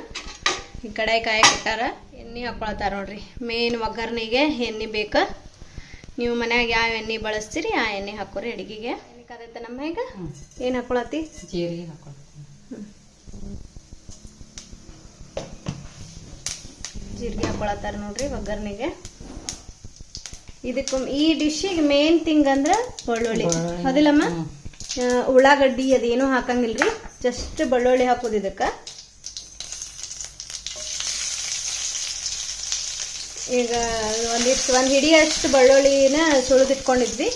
Speaker 1: ಈ ಕಡಾಯಿ ಕಾಯಕ್ಕೆ ಇಟ್ಟಾರ ಎಣ್ಣೆ ಹಾಕೊಳತ್ತಾರ ನೋಡ್ರಿ. ಮೇನ್ ಒಗ್ಗರಣೆಗೆ ಎಣ್ಣೆ ಬೇಕು. ನೀವು ಮನ್ಯಾಗ ಯಾವ ಎಣ್ಣೆ ಬಳಸ್ತೀರಿ ಆ ಎಣ್ಣೆ ಹಾಕೋರಿ ಅಡಿಗೆಗೆ. ಎಣ್ಣೆ ಕಾದೈತ ನಮ್ಮ ಈಗ ಏನು ಹಾಕೊಳತ್ತಿ?
Speaker 2: ಜೀರಿಗೆ ಹಾಕೊಳ್ತೀನಿ
Speaker 1: ಜೀರಿಗೆ ಹಾಕೊಳತ್ತಾರ ನೋಡ್ರಿ ಒಗ್ಗರ್ನಿಗೆ ಇದಕ್ಕೆ ಈ ಡಿಶ್ಶಿಗೆ ಮೇನ್ ಥಿಂಗ್ ಅಂದ್ರೆ ಬೆಳ್ಳುಳ್ಳಿ.
Speaker 2: ಅದಿಲ್ಲಮ್ಮ
Speaker 1: ಹೌದಿಲ್ಲಮ್ಮ ಉಳ್ಳಾಗಡ್ಡಿ ಅದೇನು ಹಾಕಂಗಿಲ್ರಿ. ಜಸ್ಟ್ ಬೆಳ್ಳುಳ್ಳಿ ಹಾಕೋದು ಇದಕ್ಕೆ. ಈಗ ಒಂದಿಷ್ಟು ಒಂದು ಹಿಡಿಯಷ್ಟು ಬೆಳ್ಳುಳ್ಳಿನ ಸುಳಿದಿಟ್ಕೊಂಡಿದ್ವಿ.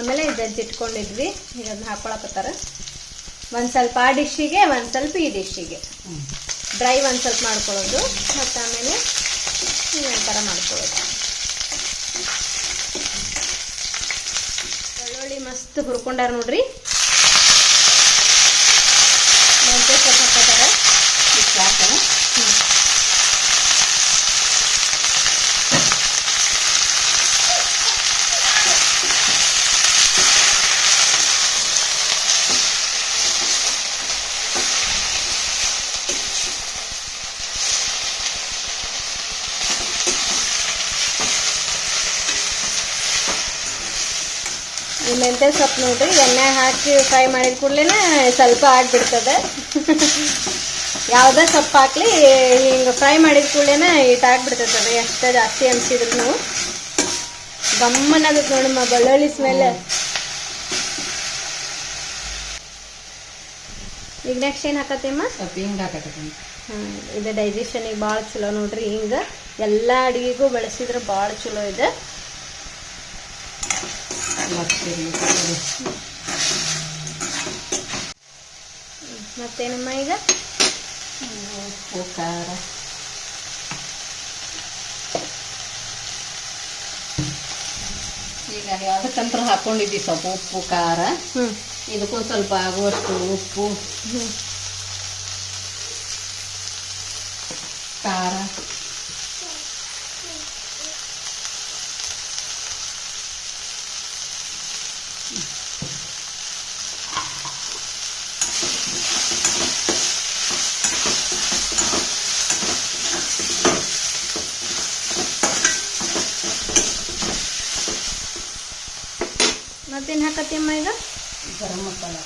Speaker 1: ಆಮೇಲೆ ಜಜ್ಜಿಟ್ಕೊಂಡಿದ್ವಿ ಈಗ ಅದನ್ನ ಹಾಕೊಳಕತ್ತಾರ. ಒಂದು ಸ್ವಲ್ಪ ಆ ಡಿಶ್ಶಿಗೆ ಒಂದು ಸ್ವಲ್ಪ ಈ ಡಿಶ್ಶಿಗೆ. ಡ್ರೈ ಒಂದು ಸ್ವಲ್ಪ ಮಾಡ್ಕೊಳ್ಳೋದು ಮತ್ತು ಆಮೇಲೆ ಇನ್ನೊಂದು ಥರ ಮಾಡ್ಕೊಳ್ಳೋದು ಬೆಳ್ಳುಳ್ಳಿ ಮಸ್ತ್ ಹುರ್ಕೊಂಡಾರ ನೋಡ್ರಿ ಮೆಂತ್ಯ ಸೊಪ್ಪು ಹಾಕೋತಾರ
Speaker 2: ಇಷ್ಟ್ ಹಾಕಲ್ಲ?
Speaker 1: ಈ ಮೆಂತ್ಯ ಸೊಪ್ಪು ನೋಡ್ರಿ ಎಣ್ಣೆ ಹಾಕಿ ಫ್ರೈ ಮಾಡಿದ ಕೂಡಲೇ ಸ್ವಲ್ಪ ಆಗಿಬಿಡ್ತದೆ. ಯಾವುದೇ ಸೊಪ್ಪು ಹಾಕ್ಲಿ ಹಿಂಗೆ ಫ್ರೈ ಮಾಡಿದ ಕೂಡಲೇ ಇಟ್ ಆಗಿಬಿಡ್ತದೆ ಎಷ್ಟೇ ಜಾಸ್ತಿ ಅನ್ಸಿದ್ರು ಗಮ್ಮನಾಗುತ್ತೆ ನೋಡಮ್ಮ ಬೆಳ್ಳುಳ್ಳಿ ಸ್ಮೆಲ್ ಈಗ ನೆಕ್ಸ್ಟ್ ಏನು ಹಾಕತ್ತೀಮ್ಮ
Speaker 2: ಸ್ವಲ್ಪ ಹಿಂಗೆ ಹಾಕಕತ್ತೀನಿ
Speaker 1: ಹ್ಞೂ ಇದು ಡೈಜೆಷನಿಗೆ ಭಾಳ ಚಲೋ ನೋಡ್ರಿ ಹಿಂಗೆ. ಎಲ್ಲ ಅಡುಗೆಗೂ ಬಳಸಿದ್ರೆ ಭಾಳ ಚಲೋ ಇದೆ. ಮತ್ತೇನಮ್ಮ ಈಗ
Speaker 2: ಉಪ್ಪು ಖಾರ ಈಗ ಅದಕ್ಕಂತ್ರ ಹಾಕೊಂಡಿದ್ವಿ ಸ್ವಲ್ಪ ಉಪ್ಪು ಖಾರ ಇದಕ್ಕೂ ಸ್ವಲ್ಪ ಆಗುವಷ್ಟು ಉಪ್ಪು ಖಾರ
Speaker 1: ಮತ್ತೇನು ಹಾಕತ್ತಮ್ಮ ಈಗ
Speaker 2: ಗರಂ ಮಸಾಲ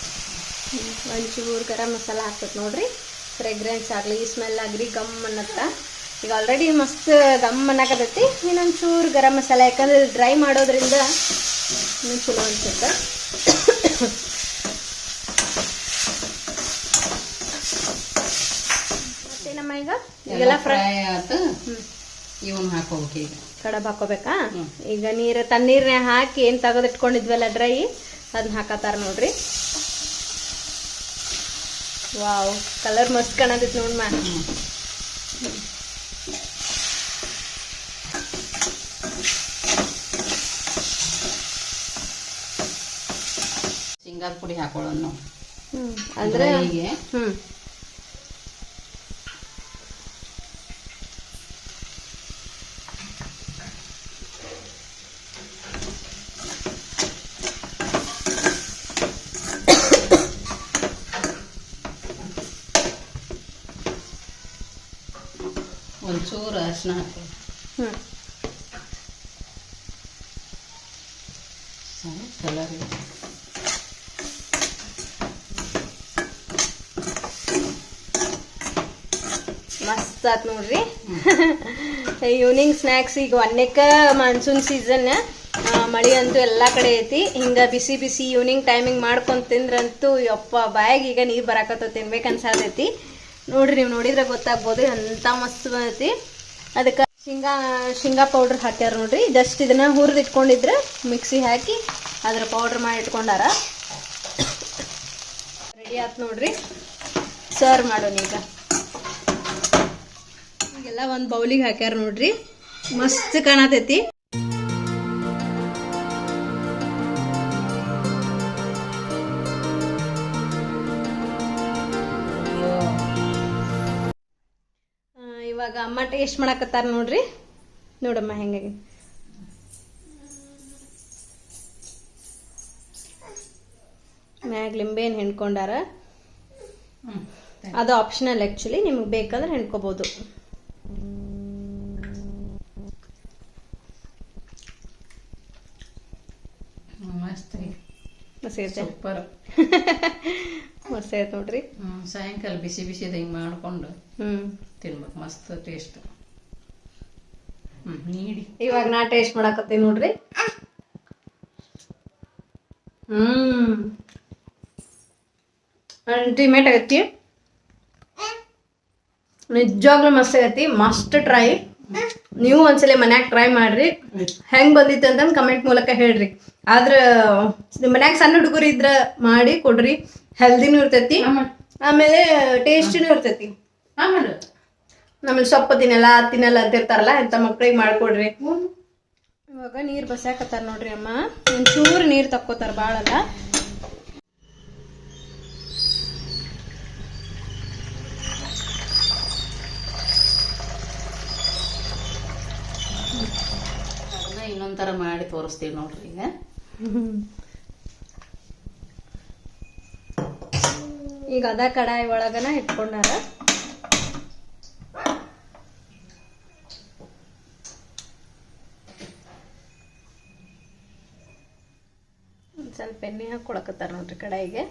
Speaker 1: ಒಂದು ಚೂರು ಗರಂ ಮಸಾಲ ಹಾಕ್ಬೇಕು ನೋಡ್ರಿ. ಫ್ರೆಗ್ರೆನ್ಸ್ ಆಗಲಿ ಸ್ಮೆಲ್ ಆಗಲಿ ಗಮ್ ಅನ್ನತ್ತ. ಈಗ ಆಲ್ರೆಡಿ ಮಸ್ತ್ ಗಮ್ ಅನ್ನಕತ್ತೈತಿ. ಇನ್ನೊಂದು ಚೂರು ಗರಂ ಮಸಾಲ ಯಾಕಂದ್ರೆ ಡ್ರೈ ಮಾಡೋದ್ರಿಂದ ಇನ್ನೂ ಚಲೋ ಅನ್ಸುತ್ತೆ. ಈಗ? ಫ್ರೈ
Speaker 2: ಇವನ್ ಹಾಕೋಬೇಕು ಈಗ.
Speaker 1: ಕಡಬ್ ಹಾಕೋಬೇಕಾ? ಈಗ ನೀರು ತಣ್ಣೀರ್ನ್ಯಾಗ ಹಾಕಿ ಏನು ತಗದಿಟ್ಕೊಂಡಿದ್ವಲ್ಲ ಡ್ರೈ ಅದನ್ನ ಹಾಕತ್ತಾರ ನೋಡ್ರಿ. ವಾವ್ ಕಲರ್ ಮಸ್ತ್ ಕಾಣತೈತಿ
Speaker 2: ಮ್ಯಾಮ್ ಶೇಂಗಾದ ಪುಡಿ ಹಾಕೊಳ್ಳೋಣ
Speaker 1: ಅಂದ್ರೆ
Speaker 2: ಹೀಗೆ
Speaker 1: ಹ್ಮ್
Speaker 2: ಒಂಚೂರು ಅರಿಶಿನ ಹಾಕಿ
Speaker 1: ಹ್ಮ್.
Speaker 2: ಕಲರ್
Speaker 1: ಮಸ್ತ್ ಆತ್ ನೋಡ್ರಿ. ಈವ್ನಿಂಗ್ ಸ್ನ್ಯಾಕ್ಸ್ ಈಗ ಒನ್ನೇಕ ಮಾನ್ಸೂನ್ ಸೀಸನ್ ಮಳಿ ಅಂತೂ ಎಲ್ಲ ಕಡೆ ಐತಿ. ಹಿಂಗ ಬಿಸಿ ಬಿಸಿ ಈವ್ನಿಂಗ್ ಟೈಮಿಂಗ್ ಮಾಡ್ಕೊಂಡ್ ತಿಂದ್ರಂತೂ ಯಪ್ಪ ಬಾಯಾಗ ಈಗ ನೀರ್ ಬರಾಕತ್ತ ತಿನ್ಬೇಕು ಅನ್ಸಾತೈತಿ. ನೋಡ್ರಿ ನೀವು ನೋಡಿದ್ರೆ ಗೊತ್ತಾಗ್ಬೋದು ಎಂಥ ಮಸ್ತ್ ಬಂದೈತಿ. ಅದಕ್ಕೆ ಶೇಂಗಾ ಶೇಂಗಾ ಪೌಡ್ರ್ ಹಾಕ್ಯಾರ ನೋಡ್ರಿ. ಜಸ್ಟ್ ಇದನ್ನ ಹುರಿದು ಇಟ್ಕೊಂಡಿದ್ರೆ ಮಿಕ್ಸಿ ಹಾಕಿ ಅದ್ರ ಪೌಡ್ರ್ ಮಾಡಿ ಇಟ್ಕೊಂಡಾರ. ರೆಡಿ ಆತ್ ನೋಡ್ರಿ. ಸರ್ವ್ ಮಾಡೋಣ ಈಗ. ಈಗೆಲ್ಲ ಒಂದು ಬೌಲಿಗೆ ಹಾಕ್ಯಾರ ನೋಡ್ರಿ. ಮಸ್ತ್ ಕಾಣತೈತಿ. ಇವಾಗ ಅಮ್ಮ ಟೇಸ್ಟ್ ಮಾಡಕತ್ತಾರ ನೋಡ್ರಿ. ನೋಡಮ್ಮ ಹೆಂಗಾಗಿ ಮ್ಯಾಗ ಲಿಂಬೆನ್ ಹೆಣ್ಕೊಂಡಾರ? ಅದು ಆಪ್ಷನಲ್ ಆ್ಯಕ್ಚುಲಿ ನಿಮಗೆ ಬೇಕಾದ್ರೆ ಹೆಣ್ಕೋಬೋದು.
Speaker 2: ಸೇರ್ತೇನೆ ಮಸ್ತ್ ಸೂಪರ್.
Speaker 1: ಮಸ್ತ್ ನೋಡ್ರಿ.
Speaker 2: ಸಾಯಂಕಾಲ ಬಿಸಿ ಬಿಸಿ ಹಿಂಗ್ ಮಾಡ್ಕೊಂಡು
Speaker 1: ಹ್ಮ್.
Speaker 2: ತಿನ್ಬೇಕು ಮಸ್ತ್ ಟೇಸ್ಟ್ ಹ್ಮ್ ನೀಡಿ.
Speaker 1: ಇವಾಗ ನಾ ಟೇಸ್ಟ್ ಮಾಡಾಕತ್ತೀನಿ ನೋಡ್ರಿ. ಹ್ಮ್. ಅಲ್ಟಿಮೇಟ್ ಆಗೈತಿ ನಿಜವಾಗ್ಲೂ ಮಸ್ತ್ ಆಗೈತಿ ಮಸ್ತ್ ಟ್ರೈ ನೀವು ಒಂದ್ಸಲ ಮನ್ಯಾಗ ಟ್ರೈ ಮಾಡ್ರಿ. ಹೆಂಗ್ ಬಂದಿತ್ತು ಅಂತ ಕಮೆಂಟ್ ಮೂಲಕ ಹೇಳ್ರಿ. ಆದ್ರ ನಿಮ್ ಮನ್ಯಾಗ ಸಣ್ಣ ಹುಡುಗರು ಇದ್ರ ಮಾಡಿ ಕೊಡ್ರಿ. ಹೆಲ್ದಿನೂ ಇರ್ತೈತಿ.
Speaker 2: ಆಮೇಲೆ
Speaker 1: ಟೇಸ್ಟಿನೂ ಇರ್ತೈತಿ.
Speaker 2: ಆಮೇಲೆ
Speaker 1: ಸೊಪ್ಪು ತಿನ್ನಲ್ಲ ತಿನ್ನಲ್ಲ ಅಂತಿರ್ತಾರಲ್ಲ ಎಂತ ಮಕ್ಳಿಗೆ ಮಾಡ್ಕೊಡ್ರಿ. ಇವಾಗ ನೀರ್ ಬಸಾಕತ್ತಾರ ನೋಡ್ರಿ ಅಮ್ಮ. ಒಂಚೂರು ನೀರ್ ತಕ್ಕೋತಾರ ಬಾಳಲ್ಲ.
Speaker 2: ಅದನ್ನ ತರ ಮಾಡಿ ತೋರಿಸ್ತೀವಿ ನೋಡ್ರಿ ಈಗ.
Speaker 1: ಈಗ ಅದ ಕಡಾಯಿ ಒಳಗನ ಇಟ್ಕೊಂಡಾರ. ಒಂದ್ ಸ್ವಲ್ಪ ಎಣ್ಣೆ ಹಾಕೊಳಕತ್ತಾರ ನೋಡ್ರಿ ಕಡಾಯಿಗೆ.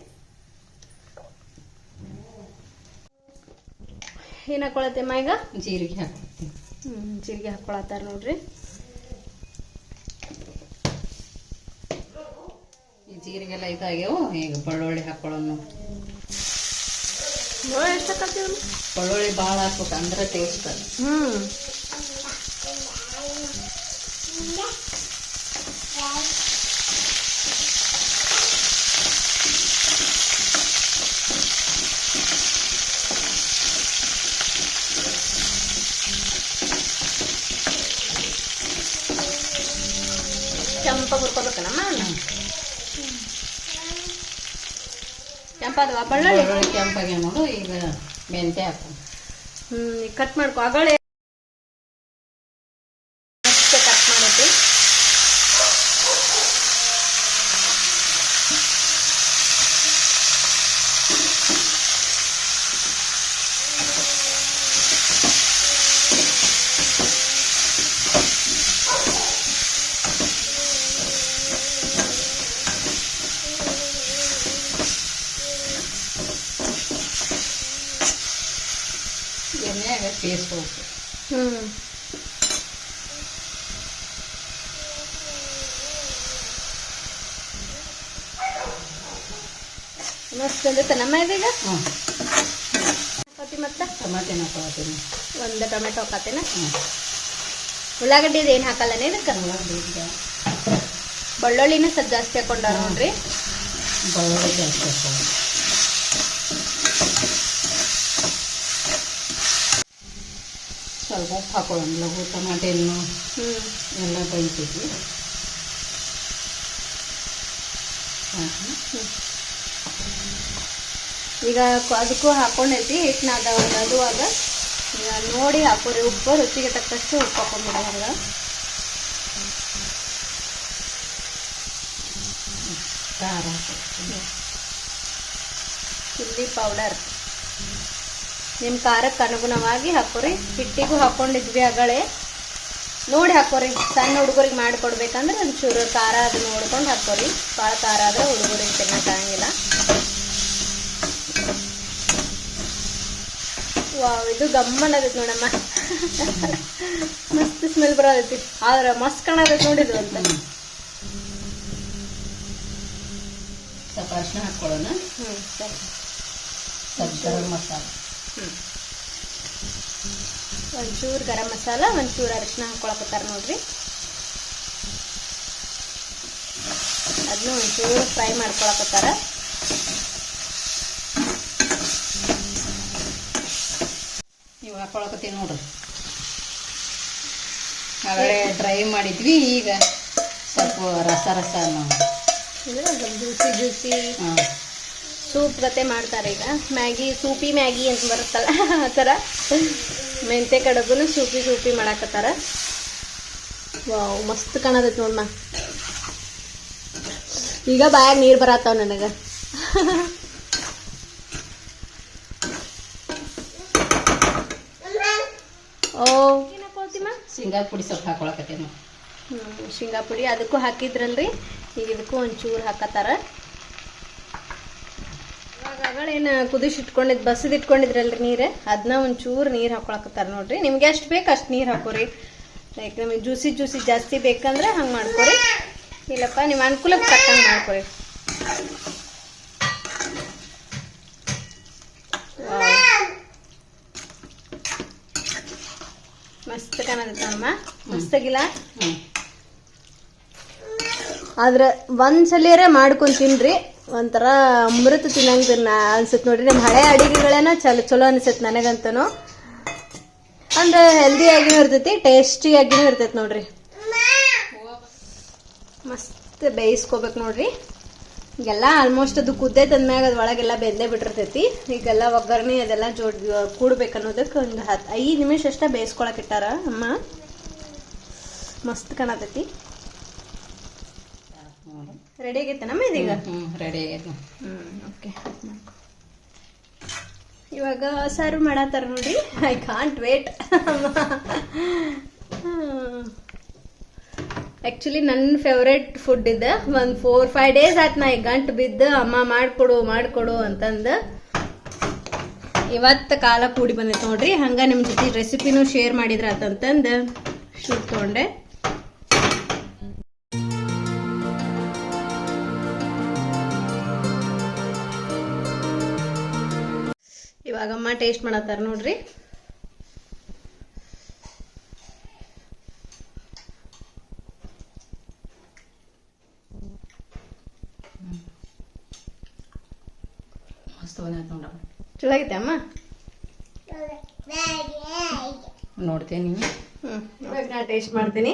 Speaker 1: ಏನ್ ಹಾಕೊಳತ್ತೆಮ್ಮ ಈಗ?
Speaker 2: ಜೀರಿಗೆ ಹಾಕ್ತೀನಿ
Speaker 1: ಹ್ಮ್ ಜೀರಿಗೆ ಹಾಕೊಳತ್ತಾರ ನೋಡ್ರಿ.
Speaker 2: ಈ ಜೀರಿಗೆಲ್ಲ ಇದಾಗ್ಯಾವು ಈಗ ಬೆಳ್ಳುಳ್ಳಿ ಹಾಕೊಳ್ಳೋಣ.
Speaker 1: ಎಷ್ಟು ಹಾಕತ್ತೀವಿ
Speaker 2: ಬೆಳ್ಳುಳ್ಳಿ ಭಾಳ ಹಾಕ್ಬೇಕು ಅಂದ್ರೆ ಟೇಸ್ಟ್
Speaker 1: ಹ್ಮ್ ಕೆಂಪ ಹುರ್ಕೋಬೇಕನಮ್ಮ ಕೆಂಪಾದವ ಬಳ್ಳುಳ್ಳಿ
Speaker 2: ಕೆಂಪಾಗೆ ನೋಡು ಈಗ ಮೆಂತ್ಯ ಹಾಕು.
Speaker 1: ಹ್ಮ್ ಕಟ್ ಮಾಡ್ಕೊ. ಅಗಳೆ ಮತ್ತೆ ಕಟ್ ಮಾಡೈತಿ
Speaker 2: ಎಣ್ಣೆಯಾಗ ಬೇಯಿಸ್ಬೇಕು
Speaker 1: ಹ್ಮ್ ಮಸ್ತ್ ಬಂದೈತೆ ನಮ್ಮ ಇದೀಗ
Speaker 2: ಹ್ಞೂ.
Speaker 1: ಹಾಕೋತಿ ಮತ್ತೆ?
Speaker 2: ಟಮಾಟಿನ ಹಾಕೋತೀನಿ
Speaker 1: ಒಂದು ಟೊಮೆಟೊ ಹಾಕತ್ತೇನ
Speaker 2: ಹ್ಞೂ.
Speaker 1: ಉಳ್ಳಾಗಡ್ಡಿ ಏನು ಹಾಕಲ್ಲನೇ ಇದಕ್ಕೆ?
Speaker 2: ಉಳ್ಳಾಗಡ್ಡಿ
Speaker 1: ಬೆಳ್ಳುಳ್ಳಿನೂ ಸ್ವಲ್ಪ ಜಾಸ್ತಿ ಹಾಕೊಂಡಾರ ನೋಡ್ರಿ.
Speaker 2: ಬೆಳ್ಳುಳ್ಳಿ ಜಾಸ್ತಿ ಹಾಕೋದು ಸ್ವಲ್ಪ ಉಪ್ಪು ಹಾಕೊಳ್ಳೋಣ ಲಘು ಟಮಾಟೆ ಹಣ್ಣು ಎಲ್ಲ ಹಾಂ ಹಾಕಿ
Speaker 1: ಈಗ ಅದಕ್ಕೂ ಹಾಕೊಂಡೈತಿ ಹಿಟ್ಟನಾಗ ಅದು ಅದುವಾಗ ನೋಡಿ ಹಾಕೋರಿ ಉಪ್ಪು ರುಚಿಗೆ ತಕ್ಕಷ್ಟು ಉಪ್ಪು ಹಾಕೊಂಡ್ಬಿಡೋವಾಗ
Speaker 2: ಖಾರ ಹಾಕ್ಬೇಕು.
Speaker 1: Chilli powder. ನಿಮ್ಮ ಖಾರಕ್ಕೆ ಅನುಗುಣವಾಗಿ ಹಾಕೋರಿ ಹಿಟ್ಟಿಗೂ ಹಾಕೊಂಡಿದ್ವಿ ಅಗಳೇ. ನೋಡಿ ಹಾಕೋರಿ ಸಣ್ಣ ಹುಡುಗರಿಗೆ ಮಾಡಿಕೊಡ್ಬೇಕಂದ್ರೆ ಒಂಚೂರು ಖಾರ ಅದು ನೋಡ್ಕೊಂಡು ಹಾಕೋರಿ. ಭಾಳ ಖಾರ ಆದ್ರೆ ಹುಡುಗರಿಗೆ ತಿನ್ನಕ್ಕಾಗಂಗಿಲ್ಲ ವಾವ್ ಇದು ಗಮ್ಮನ್ ಆಗೈತೆ ನೋಡಮ್ಮ. ಮಸ್ತ್ ಸ್ಮೆಲ್ ಬರೋದೈತಿ ಆದ್ರೆ ಮಸ್ತ್ ಕಾಣತೈತಿ ನೋಡಿದ್ರು ಅಂತ.
Speaker 2: ಸ್ವಲ್ಪ ಅರಿಶಿನ ಹಾಕ್ಕೊಳ್ಳೋಣ.
Speaker 1: ಹ್ಞೂ ಸರಿ.
Speaker 2: ಸ್ವಲ್ಪ ಗರಂ ಮಸಾಲ.
Speaker 1: ಒಂಚೂರು ಗರಂ ಮಸಾಲ ಒಂಚೂರು ಅರಿಶಿನ ಹಾಕೊಳಕತ್ತಾರ ನೋಡ್ರಿ. ಅದನ್ನು ಒಂಚೂರು ಫ್ರೈ ಮಾಡ್ಕೊಳಕತ್ತಾರ
Speaker 2: ಹಾಕೊಳಕತ್ತೀವಿ ನೋಡ್ರಿ. ಆಗಲೇ ಡ್ರೈ ಮಾಡಿದ್ವಿ ಈಗ ಸ್ವಲ್ಪ ರಸ ರಸ
Speaker 1: ಜ್ಯೂಸಿ ಜ್ಯೂಸಿ. ಸೂಪ್ ಗತೆ ಮಾಡ್ತಾರೆ ಈಗ. ಮ್ಯಾಗಿ ಸೂಪಿ ಮ್ಯಾಗಿ ಅಂತ ಬರುತ್ತಲ್ಲ ಆ ಥರ. ಮೆಂತೆ ಕಡಬು ಸೂಪಿ ಸೂಪಿ ಮಾಡಾಕತ್ತಾರ. ವಾವ್ ಮಸ್ತ್ ಕಾಣದೈತೆ ನೋಡ್ಮ ಈಗ ಬಾಯಾಗ ನೀರು ಬರತ್ತಾವ ನನಗೆ ಓ ಏನಪ್ಪ
Speaker 2: ಶೇಂಗಾ ಪುಡಿ ಸ್ವಲ್ಪ ಹಾಕೊಳಕತ್ತೇನು
Speaker 1: ಹ್ಮ್, ಶೇಂಗಾ ಪುಡಿ ಅದಕ್ಕೂ ಹಾಕಿದ್ರಲ್ರಿ. ಈಗ ಇದಕ್ಕೂ ಒಂಚೂರು ಹಾಕತ್ತಾರ. ಏನು ಕುದಿಸಿ ಇಟ್ಕೊಂಡಿದ್ ಬಸದ್ ಇಟ್ಕೊಂಡಿದ್ರಲ್ರಿ ನೀರು. ಅದನ್ನ ಒಂಚೂರು ನೀರು ಹಾಕೊಳಕತ್ತಾರ ನೋಡ್ರಿ. ನಿಮ್ಗೆ ಎಷ್ಟು ಬೇಕು ಅಷ್ಟು ನೀರು ಹಾಕೋರಿ. ಲೈಕ್ ನಮಗೆ ಜ್ಯೂಸಿ ಜ್ಯೂಸಿ ಜಾಸ್ತಿ ಬೇಕಂದ್ರೆ ಹಂಗೆ ಮಾಡ್ಕೊರಿ. ಇಲ್ಲಪ್ಪ ನಿಮ್ಮ ಅನುಕೂಲಕ್ಕೆ ತಕ್ಕಂಗೆ ಮಾಡ್ಕೊರಿ ವಾವ್. ಮಸ್ತ್ ಒಂದ್ ಮಸ್ತಾಗಿಲ್ಲ ಆದ್ರೆ ಒಂದ್ಸಲಿಯರ ಮಾಡ್ಕೊಂಡ್ ತಿನ್ರಿ. ಒಂಥರ ಅಮೃತ ತಿನ್ನಂಗ ಅನ್ಸುತ್ತೆ ನೋಡ್ರಿ. ನಮ್ಮ ಹಳೆ ಅಡಿಗೆಗಳೇನ ಚಲೋ ಚಲೋ ಅನ್ಸುತ್ತೆ ನನಗಂತನು. ಅಂದ್ರೆ ಹೆಲ್ದಿ ಆಗಿನೂ ಇರ್ತೈತಿ ಟೇಸ್ಟಿ ಆಗಿನೂ ಇರ್ತೈತಿ ನೋಡ್ರಿ. ಮಸ್ತ್ ಬೇಯಿಸ್ಕೋಬೇಕು ನೋಡ್ರಿ. ಈಗೆಲ್ಲ ಆಲ್ಮೋಸ್ಟ್ ಅದು ಕುದ್ದೆ ತಂದ್ಮ್ಯಾಗ ಅದ್ ಒಳಗೆಲ್ಲ ಬೆಂದೇ ಬಿಟ್ಟಿರ್ತೈತಿ. ಈಗೆಲ್ಲ ಒಗ್ಗರಣೆ ಅದೆಲ್ಲ ಜೋಡ್ ಕೂಡ್ಬೇಕು ಅನ್ನೋದಕ್ಕೆ ಒಂದು ಹತ್ತು ಐದು ನಿಮಿಷ ಅಷ್ಟೇ ಬೇಯಿಸ್ಕೊಳಕ್ ಇಟ್ಟಾರ. ಅಮ್ಮ ಮಸ್ತ್ ಕಾಣತೈತಿ. ರೆಡಿ ಆಗೈತೆ ನಮ್ಮ ಇದೀಗ?
Speaker 2: ರೆಡಿ ಆಗೈತೆ.
Speaker 1: ಓಕೆ ಇವಾಗ ಸರ್ವ್ ಮಾಡತ್ತಾರ ನೋಡಿ ಐ ಕಾಂಟ್ ವೇಟ್ ಆ್ಯಕ್ಚುಲಿ ನನ್ನ ಫೇವ್ರೆಟ್ ಫುಡ್ ಇದೆ. ಒಂದು ಫೋರ್ ಫೈವ್ ಡೇಸ್ ಆಯ್ತು ನಾ ಈ ಗಂಟು ಬಿದ್ದು ಅಮ್ಮ ಮಾಡಿಕೊಡು ಮಾಡಿಕೊಡು ಅಂತಂದು ಇವತ್ತು ಕಾಲ ಕೂಡಿ ಬಂದೈತೆ ನೋಡ್ರಿ. ಹಂಗೆ ನಿಮ್ಮ ಜೊತೆ ರೆಸಿಪಿನೂ ಶೇರ್ ಮಾಡಿದ್ರ ಅಂತಂದು ಶೂಟ್ ತೊಗೊಂಡೆ. ಇವಾಗ ಅಮ್ಮ ಟೇಸ್ಟ್ ಮಾಡತ್ತಾರ ನೋಡ್ರಿ.
Speaker 2: ಮಸ್ತ್ ಬಂದೈತೆ
Speaker 1: ಚಲೋ ಆಗೈತೆ ಅಮ್ಮ
Speaker 2: ನೋಡ್ತೇನಿ
Speaker 1: ಇವಾಗ ನಾ ಟೇಸ್ಟ್ ಮಾಡ್ತೀನಿ.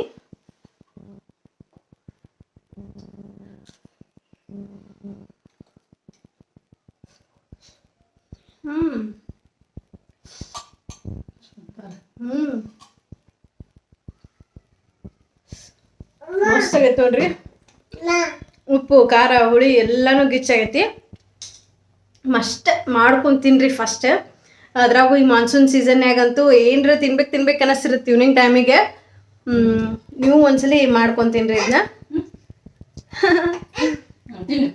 Speaker 1: ಹ್ಮ್. ಹ್ಮ್. ಮಸ್ತ್ ಆಗೈತೆ ನೋಡ್ರಿ. ಉಪ್ಪು ಖಾರ ಹುಳಿ ಎಲ್ಲಾನು ಗಿಚ್ಚಾಗೈತಿ ಮಸ್ಟ್ ಮಾಡ್ಕೊಂಡು ತಿನ್ರಿ ಫಸ್ಟ್ ಅದ್ರಾಗೂ ಈ ಮಾನ್ಸೂನ್ ಸೀಸನ್ಯಾಗಂತೂ ಏನ್ರ ತಿನ್ಬೇಕು ತಿನ್ಬೇಕು ಅನ್ನಿಸ್ತಿರುತ್ತೆ ಇವ್ನಿಂಗ್ ಟೈಮಿಗೆ ಹ್ಮ್ ನೀವು ಒಂದ್ಸಲಿ ಮಾಡ್ಕೊಂಡ್ ತಿನ್ರಿ ಇದನ್ನ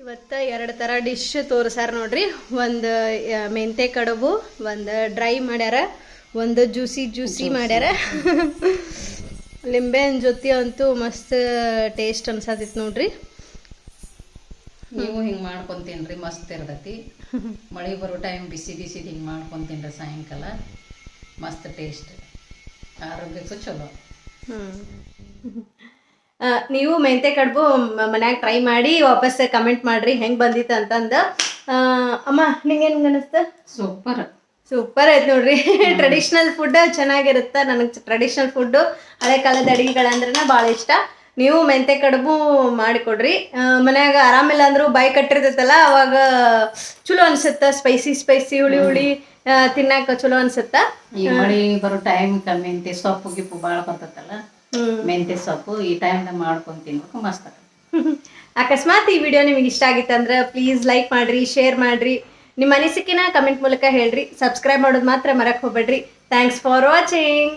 Speaker 1: ಇವತ್ತು ಎರಡು ಥರ ಡಿಶ್ ತೋರಿಸ್ಯಾರ ನೋಡ್ರಿ. ಒಂದು ಮೆಂತೆ ಕಡುಬು ಒಂದು ಡ್ರೈ ಮಾಡ್ಯಾರ ಒಂದು ಜ್ಯೂಸಿ ಜ್ಯೂಸಿ ಮಾಡ್ಯಾರ. ಲಿಂಬೆ ಜೊತೆ ಅಂತೂ ಮಸ್ತ್ ಟೇಸ್ಟ್ ಅನ್ಸತಿತ್ತು ನೋಡ್ರಿ.
Speaker 2: ನೀವು ಹಿಂಗ್ ಮಾಡ್ಕೊಂಡ್ ತಿನ್ರಿ ಮಸ್ತ್ ಇರ್ತೈತಿ. ಮಳೆ ಬರೋ ಟೈಮ್ ಬಿಸಿ ಬಿಸಿ ಹಿಂಗ್ ಮಾಡ್ಕೊಂಡ್ ತಿನ್ರಿ ಸಾಯಂಕಾಲ. ಮಸ್ತ್ ಟೇಸ್ಟ್ ಆರೋಗ್ಯಕ್ಕೂ ಚಲೋ.
Speaker 1: ನೀವು ಮೆಂತೆ ಕಡುಬು ಮನ್ಯಾಗ ಟ್ರೈ ಮಾಡಿ ವಾಪಸ್ ಕಮೆಂಟ್ ಮಾಡ್ರಿ ಹೆಂಗ್ ಬಂದಿತ್ತು ಅಂತಂದ. ಅಮ್ಮ ಅಮ್ಮ ಹೆಂಗ್ ಅನಿಸ್ತ?
Speaker 2: ಸೂಪರ್
Speaker 1: ಸೂಪರ್ ಆಯ್ತು ನೋಡ್ರಿ. ಟ್ರೆಡಿಷ್ನಲ್ ಫುಡ್ ಚೆನ್ನಾಗಿರುತ್ತೆ? ನನಗೆ ಟ್ರೆಡಿಷ್ನಲ್ ಫುಡ್ ಹಳೆ ಕಾಲದ ಅಡಿಗೆಗಳಂದ್ರೆ ಭಾಳ ಇಷ್ಟ. ನೀವು ಮೆಂತೆ ಕಡುಬು ಮಾಡಿಕೊಡ್ರಿ. ಮನ್ಯಾಗ ಆರಾಮಿಲ್ಲ ಅಂದ್ರೂ ಬಾಯಿ ಕಟ್ಟಿರ್ತೈತಲ್ಲ ಅವಾಗ ಚಲೋ ಅನ್ಸುತ್ತ ಸ್ಪೈಸಿ ಸ್ಪೈಸಿ ಹುಳಿ ಹುಳಿ ತಿನ್ನಾಕ ಚಲೋ ಅನ್ಸುತ್ತ.
Speaker 2: ಈ ಮಳಿ ಬರೋ ಟೈಮ್ ಮೆಂತೆ ಸೊಪ್ಪು ಗಿಪ್ಪು ಭಾಳ ಬರ್ತೈತಲ್ಲ ಮೆಂತೆ ಸೊಪ್ಪು ಈ ಟೈಮ್ದಾಗ ಮಾಡ್ಕೊಂಡ್ ತಿನ್ಬೇಕು ಮಸ್ತ್
Speaker 1: ಅಕಸ್ಮಾತ್ ಈ ವಿಡಿಯೋ ನಿಮಗೆ ಇಷ್ಟ ಆಗಿತ್ತಂದ್ರೆ ಪ್ಲೀಸ್ ಲೈಕ್ ಮಾಡ್ರಿ ಶೇರ್ ಮಾಡ್ರಿ. ನಿಮ್ಮ ಅನಿಸಿಕೆನ ಕಮೆಂಟ್ ಮೂಲಕ ಹೇಳ್ರಿ. ಸಬ್ಸ್ಕ್ರೈಬ್ ಮಾಡೋದು ಮಾತ್ರ ಮರಕ್ ಹೋಗ್ಬೇಡ್ರಿ. Thanks for watching